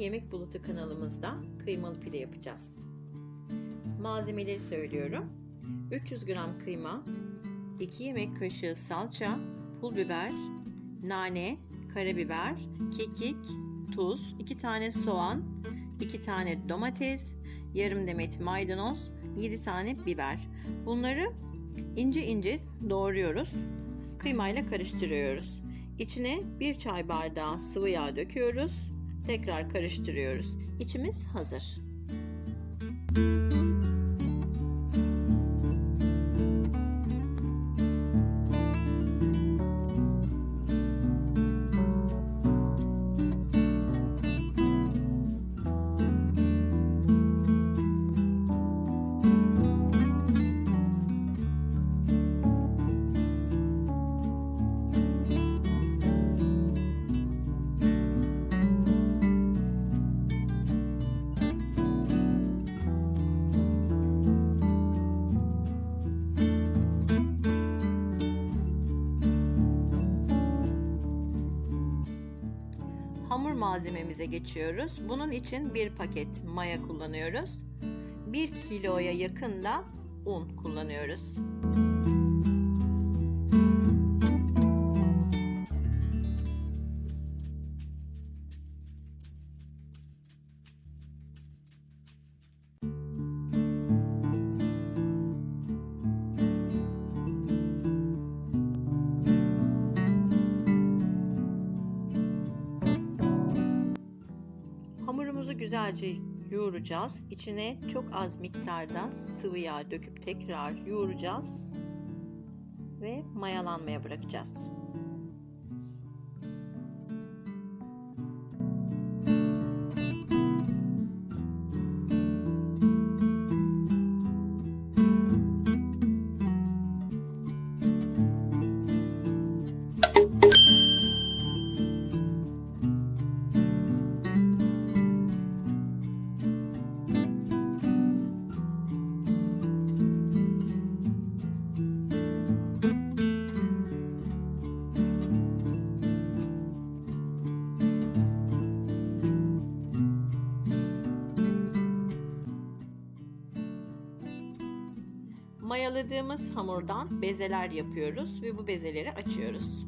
Yemek Bulutu kanalımızda kıymalı pide yapacağız. Malzemeleri söylüyorum. 300 gram kıyma, 2 yemek kaşığı salça, pul biber, nane, karabiber, kekik, tuz, 2 tane soğan, 2 tane domates, yarım demet maydanoz, 7 tane biber. Bunları ince ince doğruyoruz. Kıymayla karıştırıyoruz. İçine bir çay bardağı sıvı yağ döküyoruz. Tekrar karıştırıyoruz. İçimiz hazır. Hamur malzememize geçiyoruz. Bunun için bir paket maya kullanıyoruz. 1 kiloya yakın da un kullanıyoruz. Güzelce yoğuracağız. İçine çok az miktarda sıvı yağ döküp tekrar yoğuracağız ve mayalanmaya bırakacağız. Mayaladığımız hamurdan bezeler yapıyoruz ve bu bezeleri açıyoruz.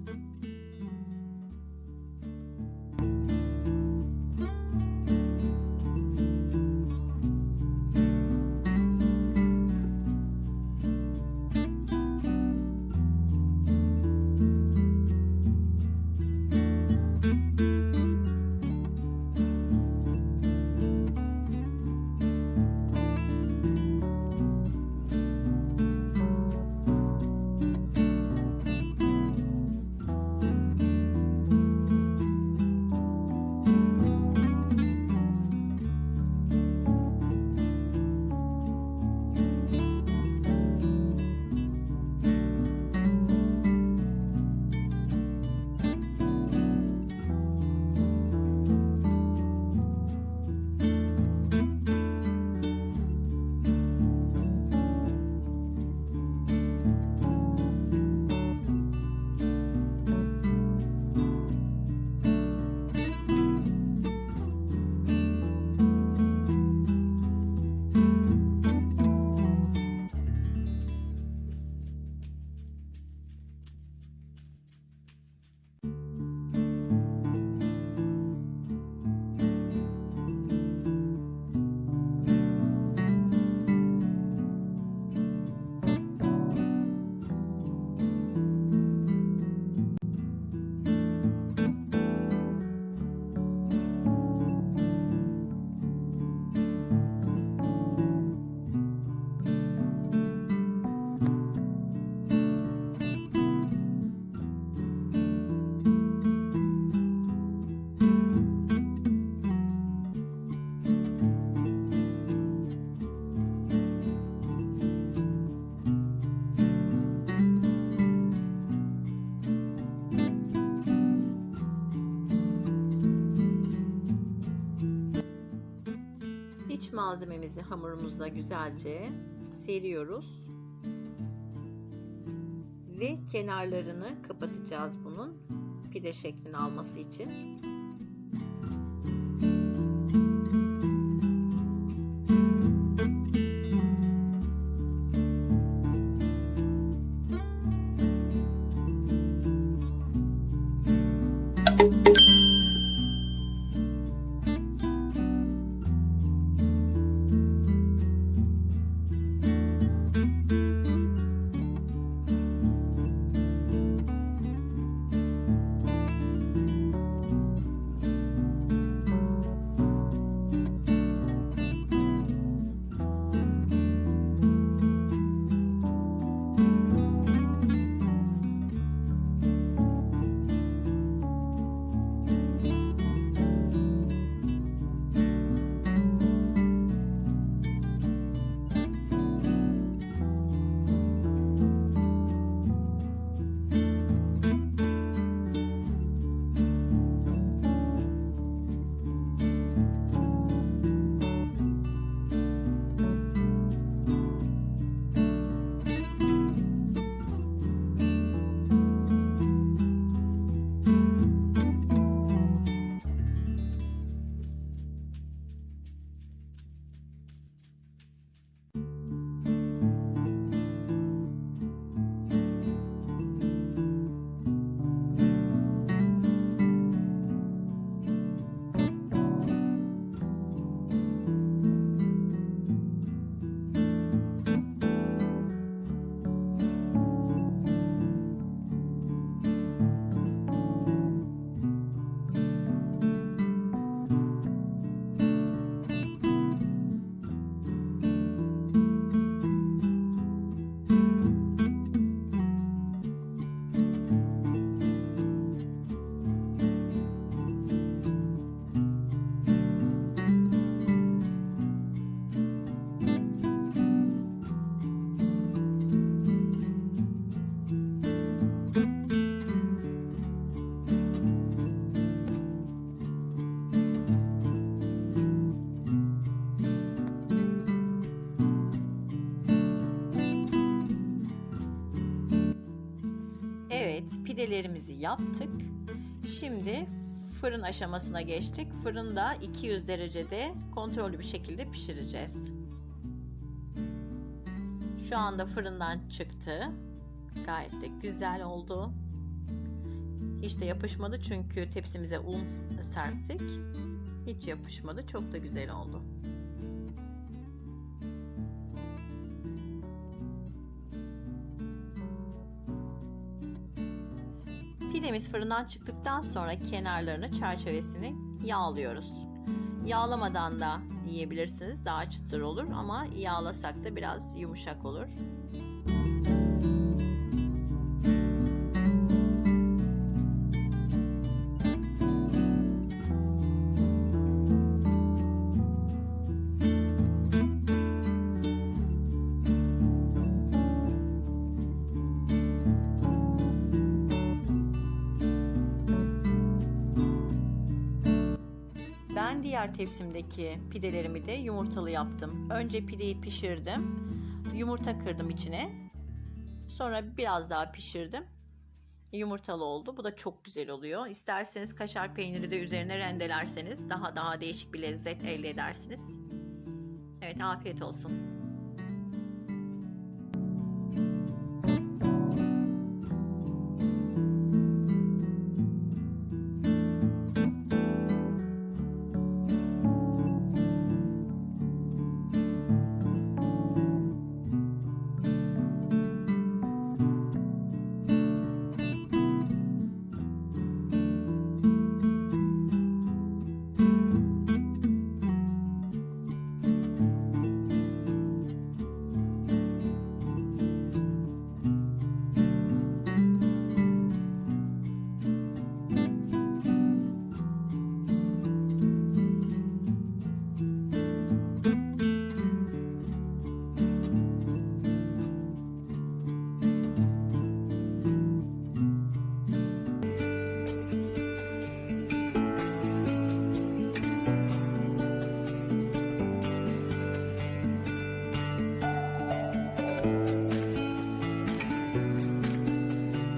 Malzememizi hamurumuza güzelce seriyoruz. Ve kenarlarını kapatacağız bunun pide şeklini alması için. Evet, pidelerimizi yaptık. Şimdi fırın aşamasına geçtik. Fırında 200 derecede kontrollü bir şekilde pişireceğiz. Şu anda fırından çıktı. Gayet de güzel oldu. Hiç de yapışmadı çünkü tepsimize un serptik. Hiç yapışmadı. Çok da güzel oldu. Pidemiz fırından çıktıktan sonra kenarlarını, çerçevesini yağlıyoruz. Yağlamadan da yiyebilirsiniz. Daha çıtır olur ama yağlasak da biraz yumuşak olur. Diğer tepsimdeki pidelerimi de yumurtalı yaptım. Önce pideyi pişirdim. Yumurta kırdım içine. Sonra biraz daha pişirdim. Yumurtalı oldu. Bu da çok güzel oluyor. İsterseniz kaşar peyniri de üzerine rendelerseniz daha daha değişik bir lezzet elde edersiniz. Evet afiyet olsun.